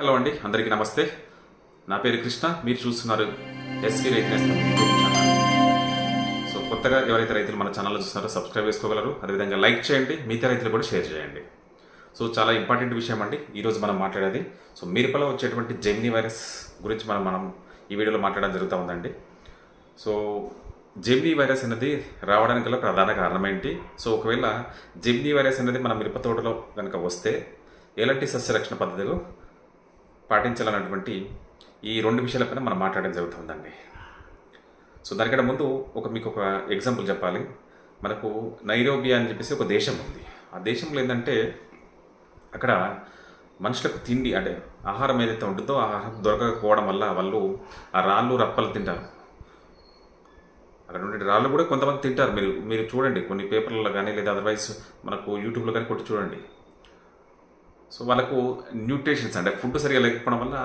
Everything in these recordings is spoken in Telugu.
హలో అండి అందరికీ నమస్తే. నా పేరు కృష్ణ మీరు చూస్తున్నారు ఎస్వి రైతు యూట్యూబ్ ఛానల్. సో కొత్తగా ఎవరైతే రైతులు మన ఛానల్ చూస్తున్నారో సబ్స్క్రైబ్ చేసుకోగలరు. అదేవిధంగా లైక్ చేయండి మిగతా రైతులు కూడా షేర్ చేయండి. సో చాలా ఇంపార్టెంట్ విషయం అండి ఈరోజు మనం మాట్లాడేది. సో మిరపలో వచ్చేటువంటి జెమిని వైరస్ గురించి మనం మనం ఈ వీడియోలో మాట్లాడడం జరుగుతూ ఉందండి. సో జెమినీ వైరస్ అనేది రావడానికి గల ప్రధాన కారణం ఏంటి? సో ఒకవేళ జెమినీ వైరస్ అనేది మన మిరప తోటలో కనుక వస్తే ఎలాంటి సస్యరక్షణ పద్ధతులు పాటించాలన్నటువంటి ఈ రెండు విషయాలపైన మనం మాట్లాడడం జరుగుతుందండి. సో దానికంటే ముందు ఒక మీకు ఒక ఎగ్జాంపుల్ చెప్పాలి. మనకు నైరోబియా అని చెప్పేసి ఒక దేశం ఉంది. ఆ దేశంలో ఏంటంటే అక్కడ మనుషులకు తిండి అంటే ఆహారం ఏదైతే ఉంటుందో ఆహారం దొరకకపోవడం వల్ల వాళ్ళు ఆ రాళ్ళు రప్పలు తింటారు. అక్కడ ఉండే రాళ్ళు కూడా కొంతమంది తింటారు. మీరు మీరు చూడండి కొన్ని పేపర్లలో కానీ లేదా అదర్వైజ్ మనకు యూట్యూబ్లో కానీ కొట్టి చూడండి. సో వాళ్ళకు న్యూట్రిషన్స్ అంటే ఫుడ్ సరిగా లేకపోవడం వల్ల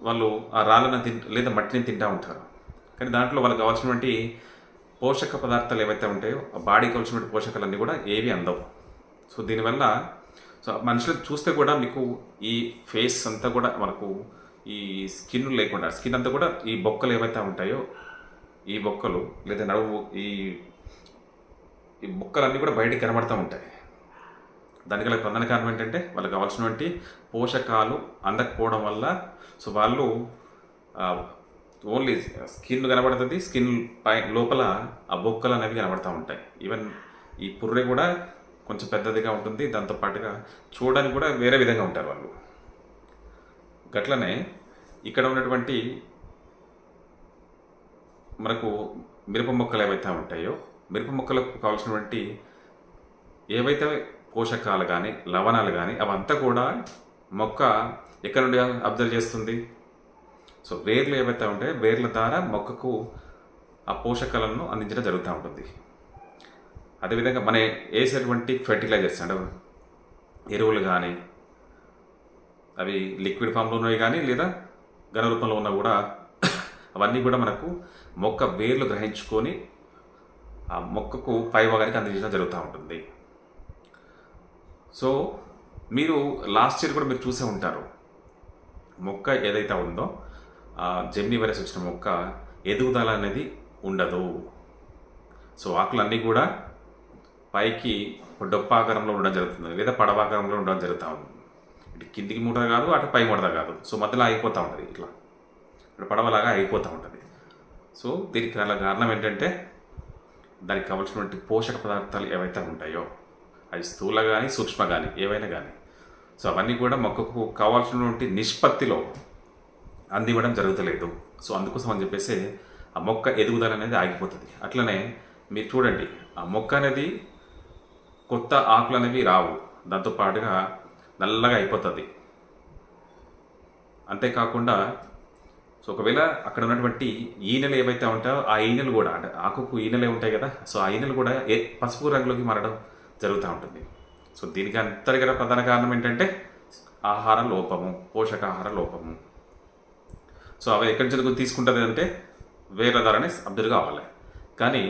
వాళ్ళు ఆ రాళ్ళను తింట లేదా మట్టిని తింటూ ఉంటారు. కానీ దాంట్లో వాళ్ళకి కావాల్సినటువంటి పోషక పదార్థాలు ఏవైతే ఉంటాయో ఆ బాడీకి కావాల్సిన పోషకాలన్నీ కూడా ఏవి అందవు. సో దీనివల్ల సో మనుషులు చూస్తే కూడా మీకు ఈ ఫేస్ అంతా కూడా మనకు ఈ స్కిన్ లేకుండా స్కిన్ అంతా కూడా ఈ బొక్కలు ఏవైతే ఉంటాయో ఈ బొక్కలు లేదా నడువు ఈ ఈ బొక్కలన్నీ కూడా బయటికి కనబడుతూ ఉంటాయి. దానికి గల ప్రధాన కారణం ఏంటంటే వాళ్ళకి కావాల్సినటువంటి పోషకాలు అందకపోవడం వల్ల సో వాళ్ళు ఓన్లీ స్కిన్ కనబడుతుంది స్కిన్ పై లోపల ఆ బొక్కలు అనేవి కనబడుతూ ఉంటాయి. ఈవెన్ ఈ పుర్రె కూడా కొంచెం పెద్దదిగా ఉంటుంది దాంతో పాటుగా చూడడానికి కూడా వేరే విధంగా ఉంటారు వాళ్ళు. గట్లనే ఇక్కడ ఉన్నటువంటి మనకు మిరప మొక్కలు ఏవైతే ఉంటాయో మిరప మొక్కలకు కావాల్సినటువంటి ఏవైతే పోషకాలు కానీ లవణాలు కానీ అవంతా కూడా మొక్క ఎక్కడ నుండి అబ్జర్వ్ చేస్తుంది? సో వేర్లు ఏవైతే ఉంటాయో వేర్ల ద్వారా మొక్కకు ఆ పోషకాలను అందించడం జరుగుతూ ఉంటుంది. అదేవిధంగా మన వేసేటువంటి ఫెర్టిలైజర్స్ అంటే ఎరువులు కానీ అవి లిక్విడ్ ఫామ్లో ఉన్నవి కానీ లేదా ఘన రూపంలో ఉన్నా కూడా అవన్నీ కూడా మనకు మొక్క వేర్లు గ్రహించుకొని ఆ మొక్కకు పై భాగానికి అందించడం జరుగుతూ ఉంటుంది. సో మీరు లాస్ట్ ఇయర్ కూడా మీరు చూసే ఉంటారు. మొక్క ఏదైతే ఉందో జెమ్ని వైరస్ వచ్చిన మొక్క ఎదుగుదల అనేది ఉండదు. సో ఆకులన్నీ కూడా పైకి డొప్పాకారంలో ఉండడం జరుగుతుంది లేదా పడవాకారంలో ఉండడం జరుగుతూ ఉంది. ఇటు కిందికి ముడత కాదు అటు పై ముడత కాదు. సో మధ్యలో అయిపోతూ ఉంటుంది ఇట్లా. ఇక్కడ పడవలాగా అయిపోతూ ఉంటుంది. సో దీనికి కారణం ఏంటంటే దానికి కావాల్సినటువంటి పోషక పదార్థాలు ఏవైతే ఉంటాయో అవి స్థూల కానీ సూక్ష్మ కానీ ఏవైనా కానీ సో అవన్నీ కూడా మొక్కకు కావాల్సినటువంటి నిష్పత్తిలో అందివ్వడం జరుగుతలేదు. సో అందుకోసం అని చెప్పేసి ఆ మొక్క ఎదుగుదల అనేది ఆగిపోతుంది. అట్లనే మీరు చూడండి ఆ మొక్క అనేది కొత్త ఆకులు అనేవి రావు. దాంతోపాటుగా నల్లగా అయిపోతుంది. అంతేకాకుండా సో ఒకవేళ అక్కడ ఉన్నటువంటి ఈనెలు ఏవైతే ఉంటాయో ఆ ఈనెలు కూడా అంటే ఆకుకు ఈనెలే ఉంటాయి కదా సో ఆ ఈనెలు కూడా ఏ పసుపు రంగులోకి మారడం జరుగుతూ ఉంటుంది. సో దీనికి అంతర్గత ప్రధాన కారణం ఏంటంటే ఆహార లోపము పోషకాహార లోపము. సో అవి ఎక్కడి నుంచి తీసుకుంటుంది అంటే వేర్ల ద్వారానే అబ్జర్వ్ కావాలి. కానీ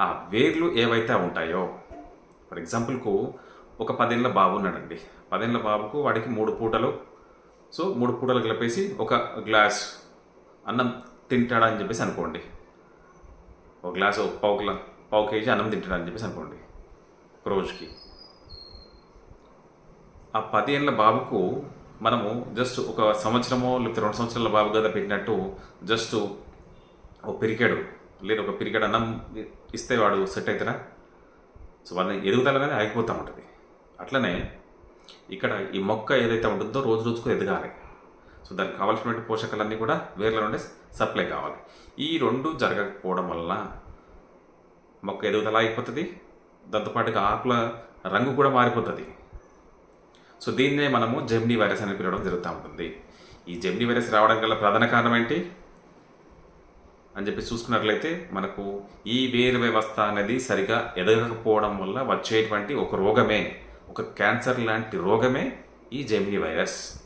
ఆ వేర్లు ఏవైతే ఉంటాయో ఫర్ ఎగ్జాంపుల్కు ఒక పదేళ్ళ బాబు ఉన్నాడండి. పదేళ్ళ బాబుకు వాడికి మూడు పూటలు. సో మూడు పూటలు కలిపేసి ఒక గ్లాస్ అన్నం తింటాడని చెప్పేసి అనుకోండి. ఒక గ్లాస్ ఒక పావు గ్లా పావు కేజీ అన్నం తింటాడని చెప్పేసి అనుకోండి. రోజుకి ఆ పది ఏళ్ళ బాబుకు మనము జస్ట్ ఒక సంవత్సరమో లేకపోతే రెండు సంవత్సరాల బాబు కదా పెట్టినట్టు జస్ట్ ఒక పిరికెడు. లేదా ఒక పిరికెడు అన్నం ఇస్తే వాడు సెట్ అవుతారా సో వాళ్ళ ఎదుగుదల అనేది ఆగిపోతూ ఉంటుంది. అట్లనే ఇక్కడ ఈ మొక్క ఏదైతే ఉంటుందో రోజు రోజుకు ఎదగాలి. సో దానికి కావాల్సినటువంటి పోషకాలన్నీ కూడా వేర్ల నుండి సప్లై కావాలి. ఈ రెండు జరగకపోవడం వల్ల మొక్క ఎదుగుదల అయిపోతుంది దాంతోపాటుగా ఆకుల రంగు కూడా మారిపోతుంది. సో దీన్నే మనము జెమ్నీ వైరస్ అని పిలవడం జరుగుతూ ఉంటుంది. ఈ జెమ్నీ వైరస్ రావడం గల ప్రధాన కారణం ఏంటి? అని చెప్పి చూసుకున్నట్లయితే మనకు ఈ వేరు వ్యవస్థ అనేది సరిగా ఎదగకపోవడం వల్ల వచ్చేటువంటి ఒక రోగమే ఒక క్యాన్సర్ లాంటి రోగమే ఈ జెమినీ వైరస్.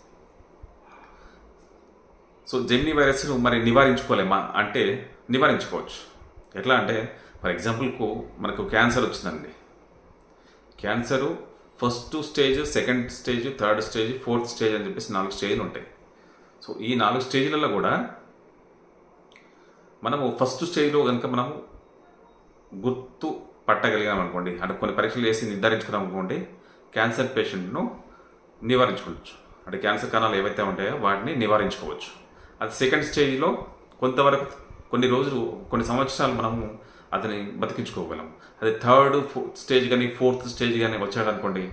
సో జెమినీ వైరస్ను మరి నివారించుకోలేమా? అంటే నివారించుకోవచ్చు. ఎట్లా అంటే ఫర్ ఎగ్జాంపుల్కు మనకు క్యాన్సర్ వచ్చిందండి. Cancer first stage second stage third stage fourth stage అని చెప్పేసి నాలుగు స్టేజ్లు ఉంటాయి. సో ఈ నాలుగు స్టేజ్లలో కూడా మనము ఫస్ట్ స్టేజ్లో కనుక మనము గుర్తు పట్టగలిగాం అనుకోండి అంటే కొన్ని పరీక్షలు చేసి నిర్ధారించుకున్నాం అనుకోండి క్యాన్సర్ పేషెంట్ను నివారించుకోవచ్చు. అంటే క్యాన్సర్ కణాలు ఏవైతే ఉంటాయో వాటిని నివారించుకోవచ్చు. అది సెకండ్ స్టేజ్లో కొంతవరకు కొన్ని రోజులు కొన్ని సంవత్సరాలు మనము అతని బతికించుకోగలం. అదే థర్డ్ ఫోర్త్ స్టేజ్ కానీ ఫోర్త్ స్టేజ్ కానీ వచ్చాడు అనుకోండి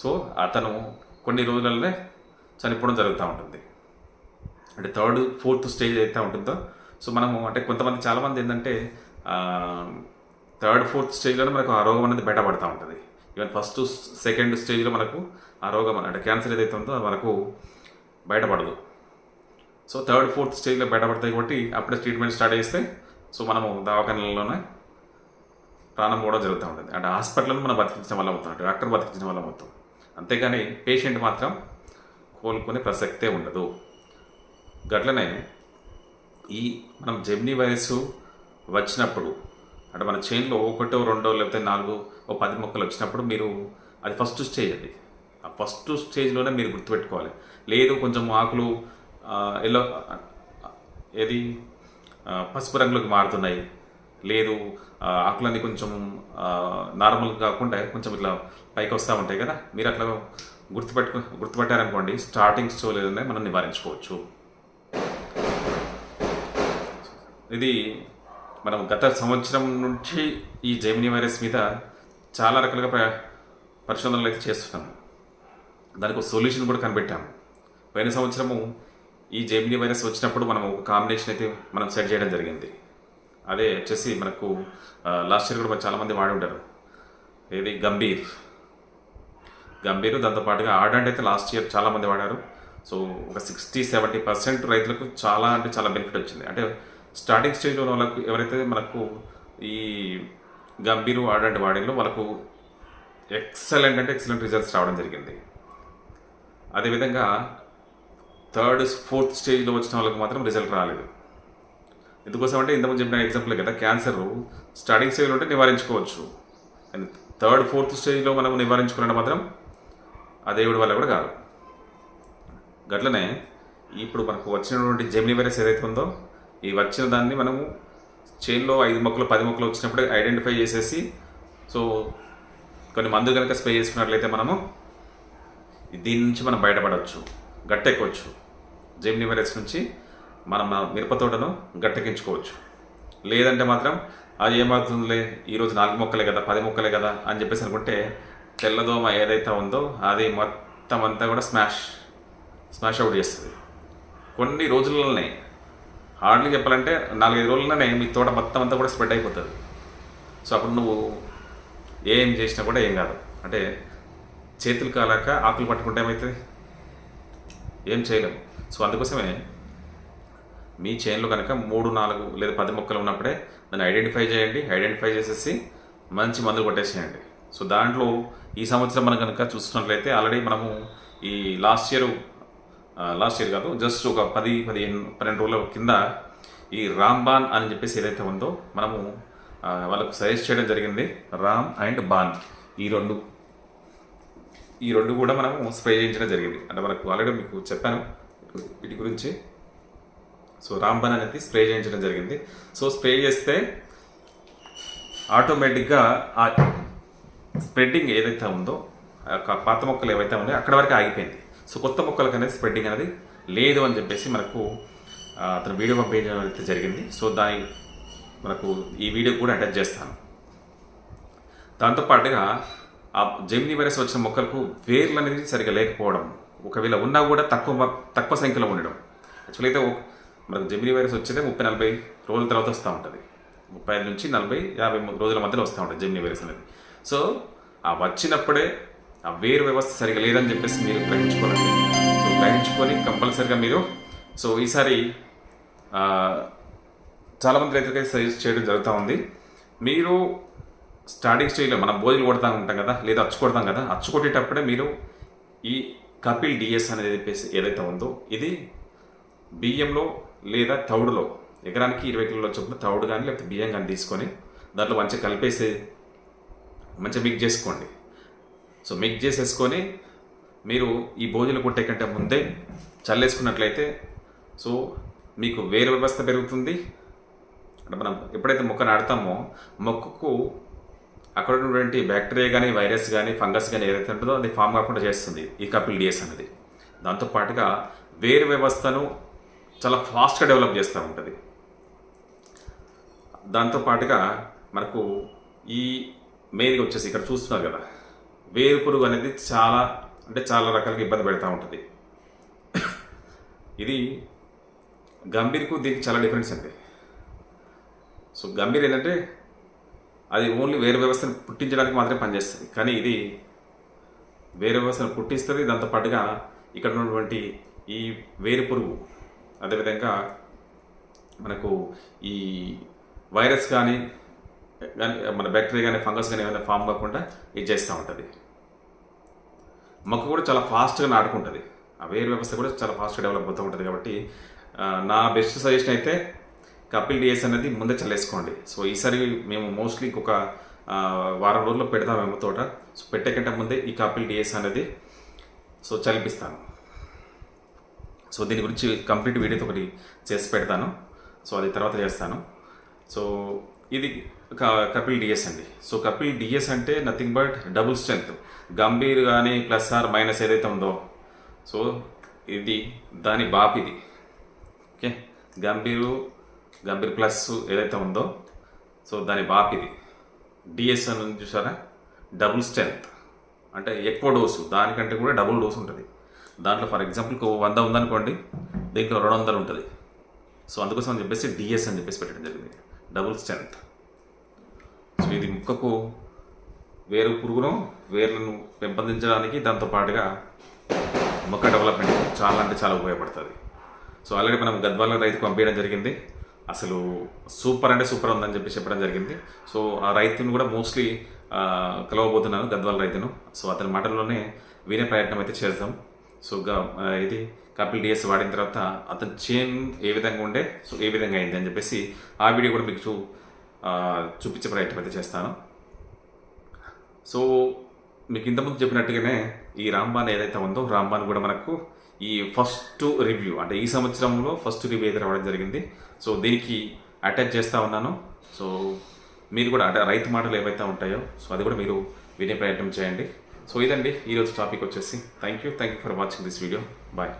సో అతను కొన్ని రోజులలోనే చనిపోవడం జరుగుతూ ఉంటుంది. అంటే థర్డ్ ఫోర్త్ స్టేజ్ అయితే ఉంటుందో సో మనము అంటే కొంతమంది చాలామంది ఏంటంటే థర్డ్ ఫోర్త్ స్టేజ్లోనే మనకు ఆ రోగం అనేది బయటపడుతూ ఉంటుంది. ఈవెన్ ఫస్ట్ సెకండ్ స్టేజ్లో మనకు ఆ రోగం అంటే క్యాన్సర్ ఏదైతే ఉందో అది మనకు బయటపడదు. సో థర్డ్ ఫోర్త్ స్టేజ్లో బయటపడతాయి కాబట్టి అప్పుడే ట్రీట్మెంట్ స్టార్ట్ చేస్తే సో మనము దవాఖానలలోనే ప్రాణం కూడా జరుగుతూ ఉంటుంది. అంటే హాస్పిటల్ మనం బతికించడం వల్ల అవుతాం. డాక్టర్ బతికించడం వల్ల అవుతాం. అంతేగాని పేషెంట్ మాత్రం కోలుకునే ప్రసక్తే ఉండదు. గట్లనే ఈ మనం జెమ్ని వైరస్ వచ్చినప్పుడు అంటే మన చైన్లో ఒకటో రెండో లేకపోతే నాలుగు ఓ పది మొక్కలు వచ్చినప్పుడు మీరు అది ఫస్ట్ స్టేజ్ అది ఆ ఫస్ట్ స్టేజ్లోనే మీరు గుర్తుపెట్టుకోవాలి. లేదు కొంచెం ఆకులు ఎల్లో ఏది? పసుపు రంగులోకి మారుతున్నాయి. లేదు ఆకులన్నీ కొంచెం నార్మల్ కాకుండా కొంచెం ఇట్లా పైకి వస్తూ ఉంటాయి కదా. మీరు అట్లా గుర్తుపెట్టుకు గుర్తుపెట్టారనుకోండి స్టార్టింగ్ స్టోరీలోనే మనం నివారించుకోవచ్చు. ఇది మనం గత సంవత్సరం నుంచి ఈ జైమిని వైరస్ మీద చాలా రకాలుగా పరిశోధనలు అయితే చేస్తున్నాము దానికి ఒక సొల్యూషన్ కూడా కనిపెట్టాము పోయిన సంవత్సరము ఈ జైమిని వైరస్ వచ్చినప్పుడు మనం ఒక కాంబినేషన్ అయితే మనం సెట్ చేయడం జరిగింది. అదే వచ్చేసి మనకు లాస్ట్ ఇయర్ కూడా చాలామంది వాడి ఉంటారు ఏది? గంభీర్. గంభీర్ దాంతోపాటుగా ఆర్డంట్ అయితే లాస్ట్ ఇయర్ చాలామంది వాడారు. సో ఒక సిక్స్టీ సెవెంటీ పర్సెంట్ రైతులకు చాలా అంటే చాలా బెనిఫిట్ వచ్చింది. అంటే స్టార్టింగ్ స్టేజ్లో ఉన్న వాళ్ళకు ఎవరైతే మనకు ఈ గంభీరు ఆర్డంట్ వాడిలో వాళ్ళకు ఎక్సలెంట్ అంటే ఎక్సలెంట్ రిజల్ట్స్ రావడం జరిగింది. అదేవిధంగా థర్డ్ ఫోర్త్ స్టేజ్లో వచ్చిన వాళ్ళకి మాత్రం రిజల్ట్ రాలేదు. ఎందుకోసం అంటే ఇంతకుముందు చెప్పిన ఎగ్జాంపుల్ కదా క్యాన్సర్ స్టార్టింగ్ స్టేజ్లో ఉంటే నివారించుకోవచ్చు. కానీ థర్డ్ ఫోర్త్ స్టేజ్లో మనం నివారించుకున్నట్టు మాత్రం ఆ దేవుడి వల్ల కూడా కాదు. గట్లనే ఇప్పుడు మనకు వచ్చినటువంటి జెమిని వైరస్ ఏదైతే ఉందో ఈ వచ్చిన దాన్ని మనము చైన్లో ఐదు మొక్కలు పది మొక్కలు వచ్చినప్పుడే ఐడెంటిఫై చేసేసి సో కొన్ని మందు కనుక స్ప్రే చేసుకున్నట్లయితే మనము దీని నుంచి మనం బయటపడవచ్చు గట్టెక్కవచ్చు జెమిని వైరస్ నుంచి మనం మన మిరప తోటను గట్టెక్కించుకోవచ్చు లేదంటే మాత్రం అది ఏమవుతుందిలే ఈరోజు నాలుగు మొక్కలే కదా పది మొక్కలే కదా అని చెప్పేసి అనుకుంటే తెల్లదోమ ఏదైతే ఉందో అది మొత్తం అంతా కూడా స్మాష్ స్మాష్ అవుట్ చేస్తుంది. కొన్ని రోజులనే హార్డ్లీ చెప్పాలంటే నాలుగైదు రోజులనే మీ తోట మొత్తం అంతా కూడా స్ప్రెడ్ అయిపోతుంది. సో అప్పుడు నువ్వు ఏం చేసినా కూడా ఏం కాదు. అంటే చేతులు కాలాక ఆకులు పట్టుకుంటే ఏమవుతుంది ఏం చేయలేము సో అందుకోసమే మీ చైన్లో కనుక మూడు నాలుగు లేదా పది మొక్కలు ఉన్నప్పుడే దాన్ని ఐడెంటిఫై చేయండి. ఐడెంటిఫై చేసేసి మంచి మందులు కొట్టేసేయండి. సో దాంట్లో ఈ సంవత్సరం మనం కనుక చూస్తున్నట్లయితే ఆల్రెడీ మనము ఈ లాస్ట్ ఇయర్ లాస్ట్ ఇయర్ కాదు జస్ట్ ఒక పది పదిహేను పన్నెండు రోజుల కింద ఈ రాంబాన్ అని చెప్పేసి ఏదైతే ఉందో మనము వాళ్ళకు సజెస్ట్ చేయడం జరిగింది. రామ్ అండ్ బాన్. ఈ రెండు ఈ రెండు కూడా మనము స్ప్రే చేయించడం జరిగింది. అంటే మనకు ఆల్రెడీ మీకు చెప్పాను. వీటి గురించి. సో రాంబన్ అనేది స్ప్రే చేయించడం జరిగింది. సో స్ప్రే చేస్తే ఆటోమేటిక్గా ఆ స్ప్రెడ్డింగ్ ఏదైతే ఉందో పాత మొక్కలు ఏవైతే ఉన్నాయో అక్కడ వరకు ఆగిపోయింది. సో కొత్త మొక్కలకు అనేది స్ప్రెడ్డింగ్ అనేది లేదు అని చెప్పేసి మనకు అతను వీడియో పంపించడం అయితే జరిగింది. సో దాని మనకు ఈ వీడియో కూడా అటాచ్ చేస్తాను. దాంతోపాటుగా ఆ జెమిని వైరస్ వచ్చిన మొక్కలకు వేర్లు అనేది సరిగా లేకపోవడం ఒకవేళ ఉన్నా కూడా తక్కువ తక్కువ సంఖ్యలో ఉండడం. యాక్చువల్ అయితే మనకు జెమిని వైరస్ వచ్చేదే ముప్పై నలభై రోజుల తర్వాత వస్తూ ఉంటుంది. ముప్పై ఐదు నుంచి నలభై యాభై రోజుల మధ్యలో వస్తూ ఉంటుంది జెమిని వైరస్ అనేది. సో ఆ వచ్చినప్పుడే ఆ వేరు వ్యవస్థ సరిగా లేదని చెప్పేసి మీరు గ్రహించుకోవాలండి. సో గ్రహించుకొని కంపల్సరిగా మీరు సో ఈసారి చాలామంది రైతులకైతే సజెస్ట్ చేయడం జరుగుతూ ఉంది. మీరు స్టార్టింగ్ స్టేజ్లో మనం భోజనం కొడతా ఉంటాం కదా లేదా అచ్చు కొడతాం కదా అచ్చు కొట్టేటప్పుడే మీరు ఈ కపిల్ డిఎస్ అనేది ఏదైతే ఉందో ఇది బియ్యంలో లేదా తౌడులో ఎకరానికి ఇరవై కిలోల చొప్పున తౌడు కానీ లేకపోతే బియ్యం కానీ తీసుకొని దాంట్లో మంచిగా కలిపేసి మంచిగా మిక్స్ చేసుకోండి. సో మిక్స్ చేసేసుకొని మీరు ఈ భోజనం కొట్టే కంటే ముందే చల్లేసుకున్నట్లయితే సో మీకు వేరు వ్యవస్థ పెరుగుతుంది. అంటే మనం ఎప్పుడైతే మొక్క నాటుతామో మొక్కకు అక్కడ ఉన్నటువంటి బ్యాక్టీరియా కానీ వైరస్ కానీ ఫంగస్ కానీ ఏదైతే ఉంటుందో అది ఫామ్ కాకుండా చేస్తుంది ఈ కపిల్ డిఎస్ అనేది దాంతోపాటుగా వేరు వ్యవస్థను చాలా ఫాస్ట్గా డెవలప్ చేస్తూ ఉంటుంది. దాంతోపాటుగా మనకు ఈ మెయిన్గా వచ్చేసి ఇక్కడ చూస్తున్నారు కదా వేరు పురుగు అనేది చాలా అంటే చాలా రకాలుగా ఇబ్బంది పెడతా ఉంటుంది. ఇది గంభీర్కు దీనికి చాలా డిఫరెన్స్ అండి. సో గంభీర్ ఏంటంటే అది ఓన్లీ వేరు వ్యవస్థను పుట్టించడానికి మాత్రమే పనిచేస్తుంది. కానీ ఇది వేరే వ్యవస్థను పుట్టిస్తుంది దాంతో పాటుగా ఇక్కడ ఉన్నటువంటి ఈ వేరు పురుగు అదేవిధంగా మనకు ఈ వైరస్ కానీ కానీ మన బ్యాక్టీరియా కానీ ఫంగస్ కానీ ఏమైనా ఫామ్ కాకుండా ఇది చేస్తూ ఉంటుంది. మొక్క కూడా చాలా ఫాస్ట్గా నాటుకుంటుంది. ఆ వేరు వ్యవస్థ కూడా చాలా ఫాస్ట్గా డెవలప్ అవుతూ ఉంటుంది కాబట్టి నా బెస్ట్ సజెషన్ అయితే కపిల్ డిఎస్ అనేది ముందే చల్లేసుకోండి. సో ఈసారి మేము మోస్ట్లీ ఇంకొక వారం రోజుల్లో పెడతామేమో తోట. సో పెట్టే కంటే ముందే ఈ కపిల్ డిఎస్ అనేది సో చల్పిస్తాను సో దీని గురించి కంప్లీట్ వీడియోతో ఒకటి చేసి పెడతాను. సో అది తర్వాత చేస్తాను. సో ఇది కపిల్ డిఎస్ అండి. సో కపిల్ డిఎస్ అంటే nothing but double strength Gambhir కానీ ప్లస్ ఆర్ మైనస్ ఏదైతే ఉందో సో ఇది దాని బాప్ ఇది. ఓకే? గంభీరు గంభీర్ ప్లస్ ఏదైతే ఉందో సో దాని బాప్ ఇది. ఉంది చూసారా? డబుల్ స్ట్రెంత్ అంటే ఎక్కువ డోసు దానికంటే కూడా డబుల్ డోసు ఉంటుంది. దాంట్లో ఫర్ ఎగ్జాంపుల్ వంద ఉందనుకోండి దీంట్లో రెండు వందలు ఉంటుంది. సో అందుకోసం అని చెప్పేసి డిఎస్ అని చెప్పేసి పెట్టడం జరిగింది. డబుల్ స్ట్రెంత్ సో ఇది ముక్కకు వేరు పురుగును వేర్లను పెంపొందించడానికి దాంతో పాటుగా మొక్క డెవలప్మెంట్ చాలా అంటే చాలా ఉపయోగపడుతుంది. సో ఆల్రెడీ మనం గద్వాల రైతుకు పంపించడం జరిగింది. అసలు సూపర్ అంటే సూపర్ ఉందని చెప్పి చెప్పడం జరిగింది. సో ఆ రైతును కూడా మోస్ట్లీ కలవబోతున్నాను గద్వాల రైతును. సో అతని మాటల్లోనే వినే ప్రయత్నం అయితే చేద్దాం. సో ఇది కపిల్ డిఎస్ వాడిన తర్వాత అతని చేన్ ఏ విధంగా ఉండే సో ఏ విధంగా అయింది అని చెప్పేసి ఆ వీడియో కూడా మీకు చూ చూపించే ప్రయత్నం అయితే చేస్తాను. సో మీకు ఇంతకుముందు చెప్పినట్టుగానే ఈ రాంబాన్ ఏదైతే ఉందో రాంబాన్ కూడా మనకు ఈ ఫస్ట్ రివ్యూ అంటే ఈ సంవత్సరంలో ఫస్ట్ రివ్యూ అయితే రావడం జరిగింది. సో దీనికి అటాచ్ చేస్తూ ఉన్నాను. సో మీరు కూడా అంటే రైతు మాటలు ఏవైతే ఉంటాయో సో అది కూడా మీరు వినే ప్రయత్నం చేయండి. సో ఇదండి ఈరోజు టాపిక్ వచ్చేసి. Thank you thank you for watching this video bye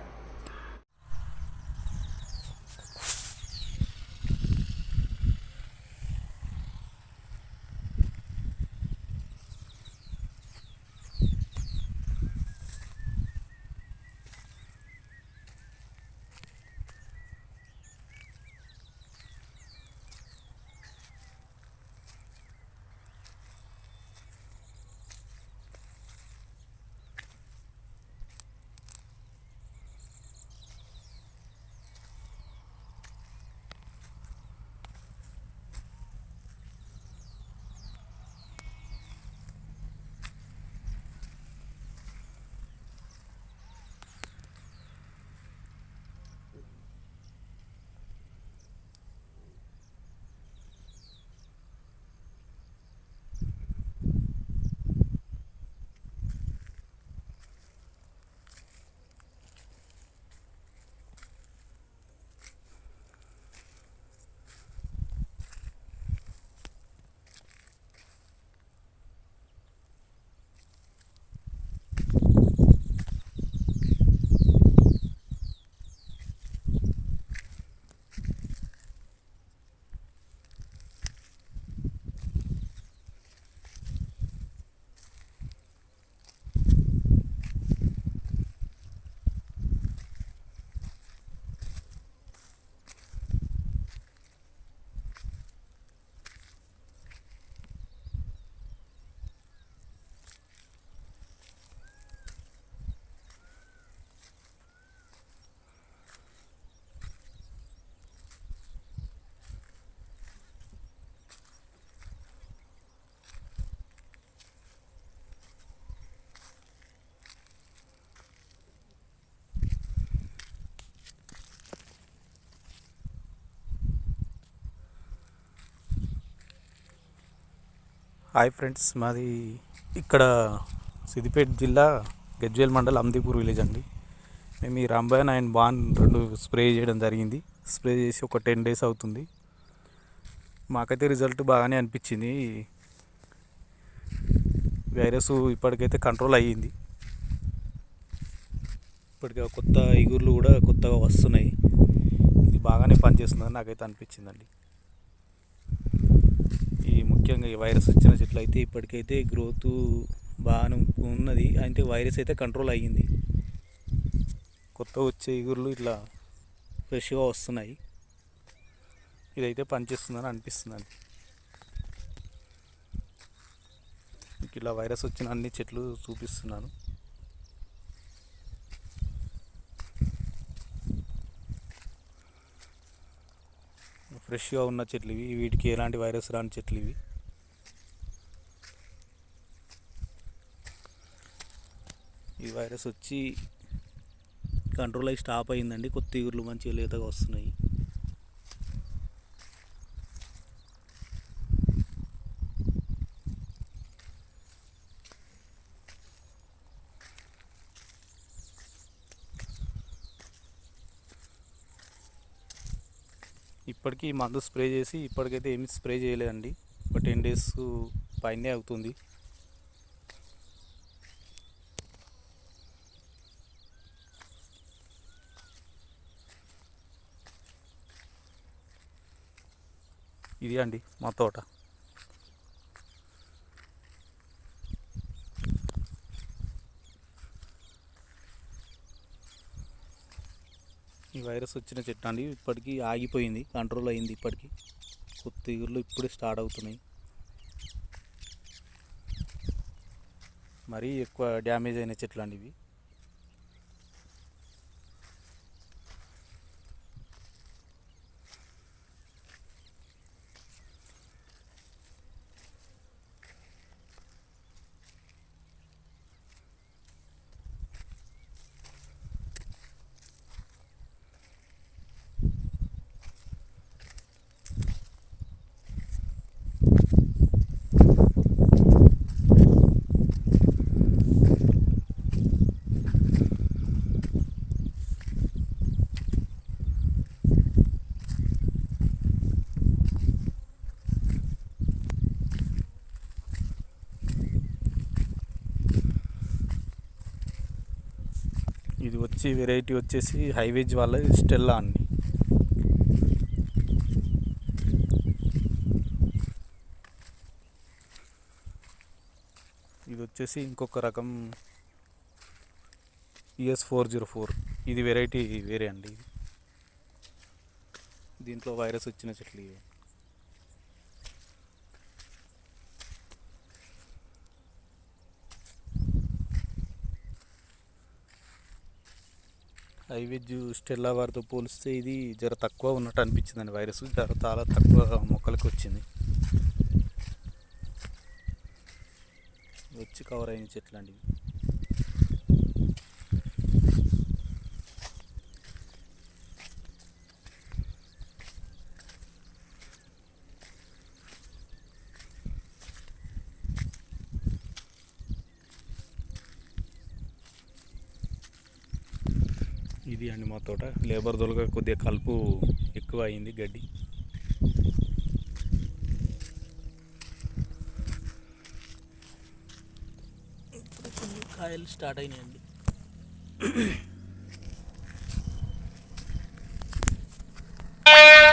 hi friends మాది ఇక్కడ సిద్దిపేట జిల్లా గజ్వేల్ మండల్ అమ్దీపూర్ విలేజ్ అండి. మేము ఈ రాంబాయన్ అండ్ బాన్ రెండు స్ప్రే చేయడం జరిగింది. స్ప్రే చేసి ఒక టెన్ డేస్ అవుతుంది. మాకైతే రిజల్ట్ బాగానే అనిపించింది. వైరస్ ఇప్పటికైతే కంట్రోల్ అయ్యింది. ఇప్పటికే కొత్త ఇగుర్లు కూడా కొత్తగా వస్తున్నాయి. ఇది బాగానే పనిచేస్తుందని నాకైతే అనిపించిందండి. ఈ ముఖ్యంగా ఈ వైరస్ వచ్చిన చెట్లు అయితే ఇప్పటికైతే గ్రోత్ బాగానే ఉన్నది. అంటే వైరస్ అయితే కంట్రోల్ అయ్యింది. కొత్త వచ్చే ఇగుర్లు ఇట్లా ఫ్రెష్గా వస్తున్నాయి. ఇదైతే పనిచేస్తుందని అనిపిస్తుందండి. ఇట్లా ఇలా వైరస్ వచ్చిన అన్ని చెట్లు చూపిస్తున్నాను. ఫ్రెష్గా ఉన్న చెట్లు ఇవి వీటికి ఎలాంటి వైరస్ రాని చెట్లు ఇవి ఈ వైరస్ వచ్చి కంట్రోల్ అయ్యి స్టాప్ అయిందండి కొత్త ఊర్లు మంచిగా లేతగా వస్తున్నాయి. ఇప్పటికీ మందు స్ప్రే చేసి ఇప్పటికైతే ఏమి స్ప్రే చేయలేదండి. ఒక టెన్ డేస్ పైనే అవుతుంది. ఇది అండి మా తోట. ఈ వైరస్ వచ్చిన చెట్టు అండి. ఇప్పటికీ ఆగిపోయింది. కంట్రోల్ అయింది ఇప్పటికీ. కొత్త ఇగుర్లు ఇప్పుడే స్టార్ట్ అవుతున్నాయి. మరీ ఎక్కువ డ్యామేజ్ అయిన చెట్లు అండి ఇవి. మంచి వెరైటీ వచ్చేసి హైవేజ్ వాళ్ళ స్టెల్లా అండి. ఇది వచ్చేసి ఇంకొక రకం E S four zero four ఇది వెరైటీ వేరే అండి దీంట్లో వైరస్ వచ్చిన చెట్లు ఇవి. హైవేజ్ స్టెల్లా వారితో పోలిస్తే ఇది జర తక్కువ ఉన్నట్టు అనిపించిందండి. వైరస్ జర చాలా తక్కువ మొక్కలకి వచ్చింది. వచ్చి కవర్ అయిన చెట్లు అండి ఇది అండి మా తోట. లేబర్ దొలక కొద్దిగా కలుపు ఎక్కువ అయింది గడ్డి. కొన్ని కాయలు స్టార్ట్ అయినాయండి.